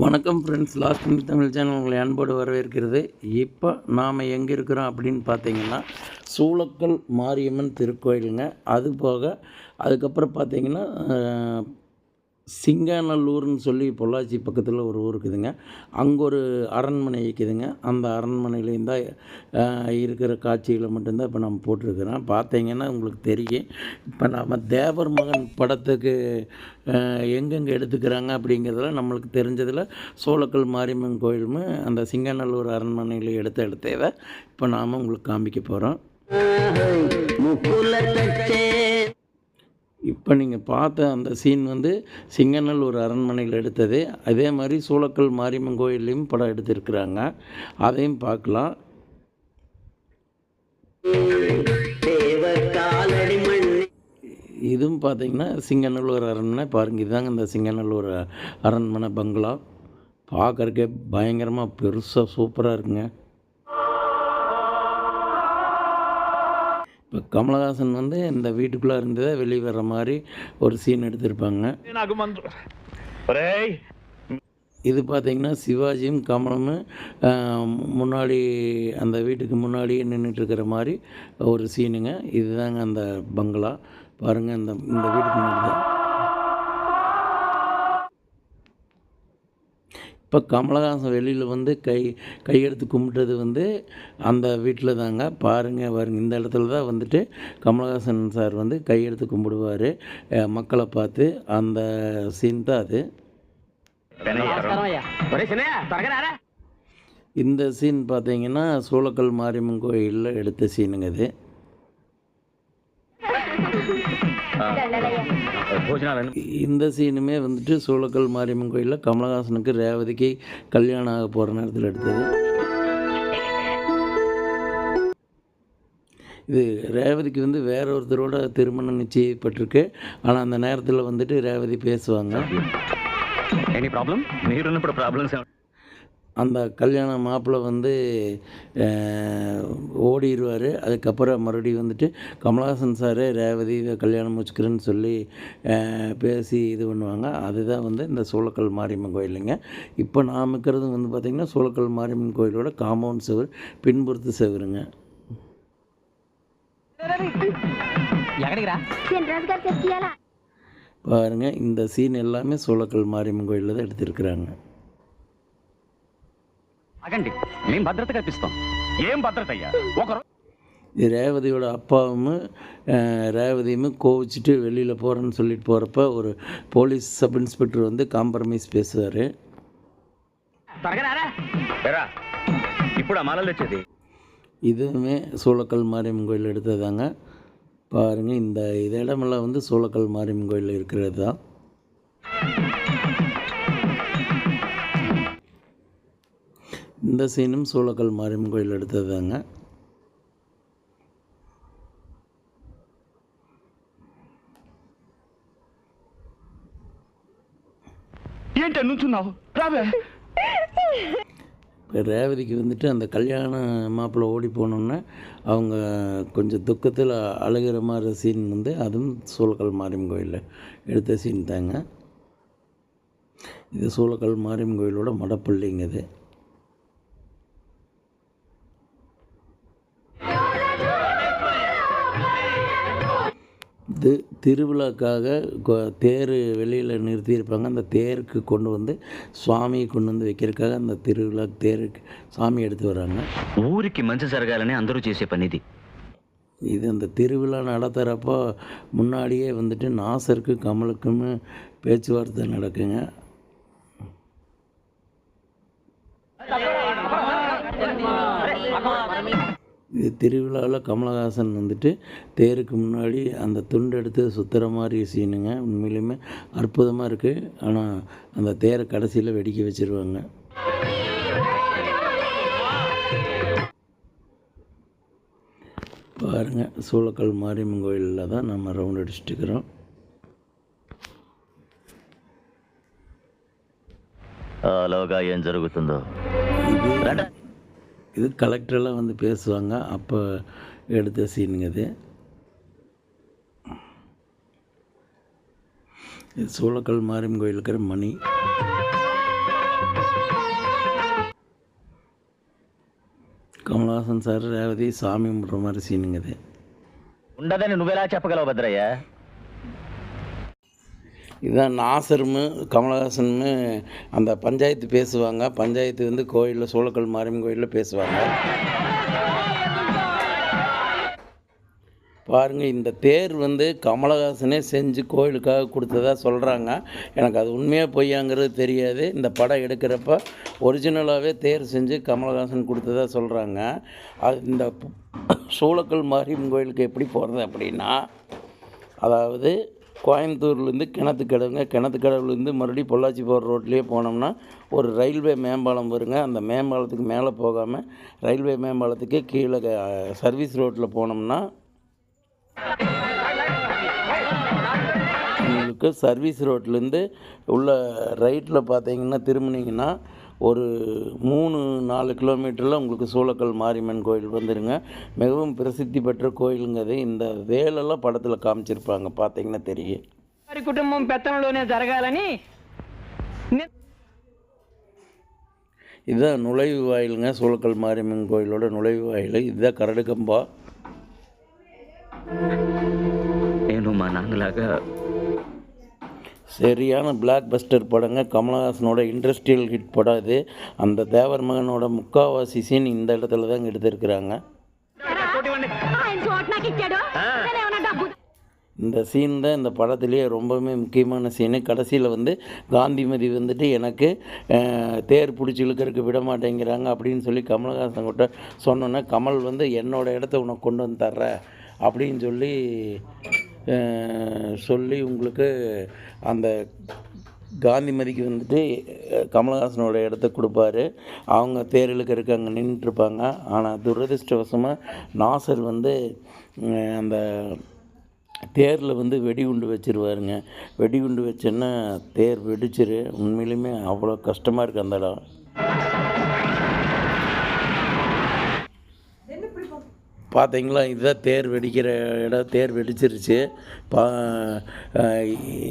வணக்கம் friends last minute Tamil channel உங்களை அன்போடு வரவேற்கிறது. இப்போ நாம் எங்கே இருக்கிறோம் அப்படின்னு பார்த்தீங்கன்னா சூளக்கல் மாரியம்மன் திருக்கோயிலுங்க. அது போக அதுக்கப்புறம் பார்த்தீங்கன்னா சிங்காநல்லூர்னு சொல்லி பொள்ளாச்சி பக்கத்தில் ஒரு ஊர் இருக்குதுங்க. அங்கே ஒரு அரண்மனை இருக்குதுங்க அந்த அரண்மனையிலேயும் தான் இருக்கிற காட்சிகளை மட்டும்தான் இப்போ நம்ம போட்டிருக்கிறோம். பார்த்தீங்கன்னா உங்களுக்கு தெரியும். இப்போ நம்ம தேவர் மகன் படத்துக்கு எங்கெங்கே எடுத்துக்கிறாங்க அப்படிங்கிறதுல நம்மளுக்கு தெரிஞ்சதில் சோளக்கல் மாரியம்மன் கோயிலும் அந்த சிங்காநல்லூர் அரண்மனையில் எடுத்த இடத்தை இப்போ நாம் உங்களுக்கு காமிக்க போகிறோம் இப்போ நீங்கள் பார்த்த அந்த சீன் வந்து சிங்கநல்லூர் அரண்மனையில் எடுத்தது. அதே மாதிரி சூளக்கல் மாரியம்மன் கோயில்லையும் படம் எடுத்திருக்கிறாங்க. அதையும் பார்க்கலாம். இதுவும் பார்த்தீங்கன்னா சிங்கநல்லூர் அரண்மனை. பாருங்க இதுதாங்க இந்த சிங்கநல்லூர் அரண்மனை பங்களா. பார்க்குறக்கே பயங்கரமாக பெருசாக சூப்பராக இருக்குங்க. இப்போ கமலஹாசன் வந்து இந்த வீட்டுக்குள்ளே இருந்ததை வெளியே வர்ற மாதிரி ஒரு சீன் எடுத்திருப்பாங்க. இது பார்த்திங்கன்னா சிவாஜியும் கமலமும் முன்னாடி அந்த வீட்டுக்கு முன்னாடியே நின்றுட்டுருக்கிற மாதிரி ஒரு சீனுங்க இதுதாங்க அந்த பங்களா. பாருங்கள் இந்த இந்த வீட்டுக்கு முன்னாடி தான். இப்போ கமலஹாசன் வெளியில் வந்து கை கையெடுத்து கும்பிட்டது வந்து அந்த வீட்டில் தாங்க. பாருங்கள் பாருங்க. இந்த இடத்துல தான் வந்துட்டு கமலஹாசன் சார் வந்து கையெடுத்து கும்பிடுவார். மக்களை பார்த்து அந்த சீன் தான் அது. இந்த சீன் பார்த்தீங்கன்னா சூளக்கல் மாரியம்மன் கோயிலில் எடுத்த சீனுங்க அது. இந்த சீனுமே வந்துட்டு சூளக்கல் மாரியம்மன் கோயிலில் கமலஹாசனுக்கு ரேவதிக்கு கல்யாணம் ஆக போகிற நேரத்தில் எடுத்தது. இது ரேவதிக்கு வந்து வேற ஒருத்தரோட திருமணம் நிச்சயப்பட்டிருக்கு ஆனால் அந்த நேரத்தில் வந்துட்டு ரேவதி பேசுவாங்க. எனி ப்ராப்ளம் நீர் ப்ராப்ளம்ஸ் அந்த கல்யாண மாப்பிள்ளை வந்து ஓடிடுவார் அதுக்கப்புறம் மறுபடியும் வந்துட்டு கமலஹாசன் சார் ரேவதி கல்யாணம் முடிச்சுக்கிறேன்னு சொல்லி பேசி இது பண்ணுவாங்க. அதுதான் வந்து இந்த சூளக்கல் மாரியம்மன் கோயிலுங்க. இப்போ நாம் இருக்கிறது வந்து பார்த்திங்கன்னா சூளக்கல் மாரியம்மன் கோயிலோட காம்பவுண்ட் செவர் பின்புறத்து செவருங்க. பாருங்கள் இந்த சீன் எல்லாமே சூளக்கல் மாரியம்மன் கோயிலில் தான் எடுத்திருக்கிறாங்க. ఆగండి మేము భద్రత కల్పిస్తాం ఏం భద్రత అయ్యా ఒకరు இது ரேவதியோட அப்பாவும் அஹ், ரேவதியும் கோவிச்சிட்டு வெளியில் போகிறேன்னு சொல்லிட்டு போகிறப்ப ஒரு போலீஸ் சப் இன்ஸ்பெக்டர் வந்து காம்ப்ரமைஸ் பேசுவார் త్వరగా రారా ఎరా ఇప్పుడు ఆ మాలలు వచ్చేది இதுவுமே சூளக்கல் மாரியம்மன் கோயில் எடுத்ததாங்க பாருங்கள் இந்த இது இடமெல்லாம் வந்து சூளக்கல் மாரியம்மன் கோயில் இருக்கிறது தான் இந்த சீனும் சூளக்கல் மாரியம்மன் கோயில் எடுத்தது தாங்க ఏంటి నుంచున్నావు రావే இப்போ ரேவதிக்கு வந்துட்டு அந்த கல்யாண மாப்பிள்ளை ஓடி போனோன்னே அவங்க கொஞ்சம் துக்கத்தில் அழுகிற மாதிரி சீன் வந்து அதுவும் சூளக்கல் மாரியம்மன் கோயிலில் எடுத்த சீன் தாங்க இது சூளக்கல் மாரியம்மன் கோயிலோட மடப்பள்ளிங்க இது இது திருவிழாக்காக கொ- தேர் வெளியில் நிறுத்தியிருப்பாங்க அந்த தேருக்கு கொண்டு வந்து சுவாமியை கொண்டு வந்து வைக்கிறதுக்காக அந்த திருவிழா தேருக்கு சாமி எடுத்து வராங்க ఊరికి మంచి జరగాలని అందరూ చేసే పనిది இது அந்த திருவிழா நடத்துகிறப்போ முன்னாடியே வந்துட்டு நாசருக்கு கமலுக்கும் பேச்சுவார்த்தை நடக்குங்க திருவிழாவில் கமலஹாசன் வந்துட்டு தேருக்கு முன்னாடி அந்த துண்டு எடுத்து சுற்றுற மாதிரி சீனுங்க உண்மையிலுமே அற்புதமாக இருக்குது ஆனால் அந்த தேரை கடைசியில் வெடிக்க வச்சிருவாங்க பாருங்கள் சூளக்கல் மாரியம்மன் கோயிலில் தான் நம்ம ரவுண்ட் அடிச்சுட்டு இருக்கிறோம் అలాగా ఏం జరుగుతుందో இது கலெக்டரெல்லாம் வந்து பேசுவாங்க. அப்போ எடுத்த சீனுங்க இது. இது சூளக்கல் மாரியம் கோயில் இருக்கிற மணி. கமலஹாசன் சார் ரேவதி சாமி రేవతి மாதிரி சீனுங்க இது. ఉండదని నువ్వెలా చెప్పగలవు భద్రయ్య இதுதான் நாசரும் கமலஹாசனும் அந்த பஞ்சாயத்து பேசுவாங்க. பஞ்சாயத்து வந்து கோயிலில் சூளக்கல் மாரியம்மன் கோயிலில் பேசுவாங்க. பாருங்கள் இந்த தேர் வந்து கமலஹாசனே செஞ்சு கோயிலுக்காக கொடுத்ததா சொல்கிறாங்க எனக்கு அது உண்மையாக பொய்யாங்கிறது தெரியாது. இந்த படம் எடுக்கிறப்ப ஒரிஜினலாகவே தேர் செஞ்சு கமலஹாசன் கொடுத்ததா சொல்கிறாங்க அது இந்த சூளக்கல் மாரியம்மன் கோயிலுக்கு எப்படி போகிறது அப்படின்னா அதாவது கோயம்புத்தூர்லேருந்து கிணத்து கடவுங்க கிணத்து கடவுலேருந்து மறுபடியும் பொள்ளாச்சி போகிற ரோட்லேயே போனோம்னா ஒரு ரயில்வே மேம்பாலம் வருங்க. அந்த மேம்பாலத்துக்கு மேலே போகாமல் ரயில்வே மேம்பாலத்துக்கு கீழே சர்வீஸ் ரோட்டில் போனோம்னா உங்களுக்கு சர்வீஸ் ரோட்லேருந்து உள்ள ரைட்டில் பார்த்தீங்கன்னா திரும்பினீங்கன்னா ஒரு மூணு நாலு கிலோமீட்டரில் உங்களுக்கு சூளக்கல் மாரியம்மன் கோயில் வந்துடுங்க மிகவும் பிரசித்தி பெற்ற கோயிலுங்க அது இந்த வேலெல்லாம் படத்தில் காமிச்சிருப்பாங்க பார்த்தீங்கன்னா தெரியும் వారి కుటుంబం పెత్తనంలోనే జరగాలని ని- இதுதான் நுழைவு வாயிலுங்க சூளக்கல் மாரியம்மன் கோயிலோட நுழைவு வாயில் இதுதான் கரடுக்கம்பா నేను మా నాన్నలాగా சரியான பிளாக் பஸ்டர் படங்க. கமலஹாசனோட இண்டஸ்ட்ரியல் ஹிட் படம் இது அந்த தேவர் மகனோட முக்காவாசி சீன் இந்த இடத்துல தாங்க எடுத்திருக்கிறாங்க. இந்த சீன் தான் இந்த படத்துலேயே ரொம்பவுமே முக்கியமான சீனு கடைசியில் வந்து காந்திமதி வந்துட்டு எனக்கு தேர் பிடிச்சி இழுக்கிறதுக்கு விட மாட்டேங்கிறாங்க அப்படின்னு சொல்லி கமலஹாசன் கிட்ட சொன்னோன்னே கமல் வந்து என்னோடய இடத்த உனக்கு கொண்டு வந்து தர்ற அப்படின்னு சொல்லி சொல்லி உங்களுக்கு அந்த காந்திமதிக்கு வந்துட்டு கமல்ஹாசனோட கமலஹாசனோட இடத்த கொடுப்பாரு. அவங்க தேர் இருக்காங்க அங்கே நின்றுட்டுருப்பாங்க ஆனால் துரதிர்ஷ்டவசமாக நாசர் வந்து அந்த தேரில் வந்து வெடிகுண்டு வச்சிருவாருங்க. வெடிகுண்டு வச்சோன்னா தேர் வெடிச்சிரு. உண்மையிலுமே அவ்வளோ கஷ்டமாக இருக்குது அந்த இடம். பார்த்தீங்களா இதுதான் தேர் வெடிக்கிற இடம் தேர் வெடிச்சிருச்சு. பா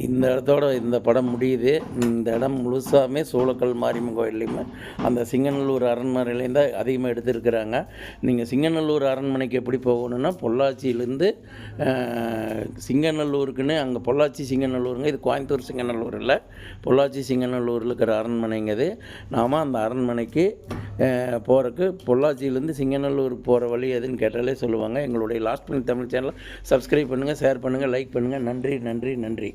இந்த இடத்தோட இந்த படம் முடியுது. இந்த இடம் முழுசாமே சூளக்கல் மாரியம்மன் கோயில்லையுமே அந்த சிங்கநல்லூர் அரண்மனையிலேருந்து தான் அதிகமாக எடுத்திருக்கிறாங்க. நீங்கள் சிங்கநல்லூர் அரண்மனைக்கு எப்படி போகணுன்னா பொள்ளாச்சியிலேருந்து சிங்கநல்லூருக்குன்னு அங்கே பொள்ளாச்சி சிங்கநல்லூருங்க இது கோயம்புத்தூர் சிங்கநல்லூர் இல்லை பொள்ளாச்சி சிங்கநல்லூரில் இருக்கிற அரண்மனைங்கிறது நாம் அந்த அரண்மனைக்கு போகிறக்கு பொள்ளாச்சியிலேருந்து சிங்கநல்லூர் போகிற வழி எதுன்னு கேட்டாலே சொல்லுவாங்க. எங்களுடைய லாஸ்ட் பண்ணி தமிழ் சேனலை சப்ஸ்கிரைப் பண்ணுங்கள் ஷேர் பண்ணுங்கள் லைக் பண்ணுங்கள் நன்றி நன்றி நன்றி.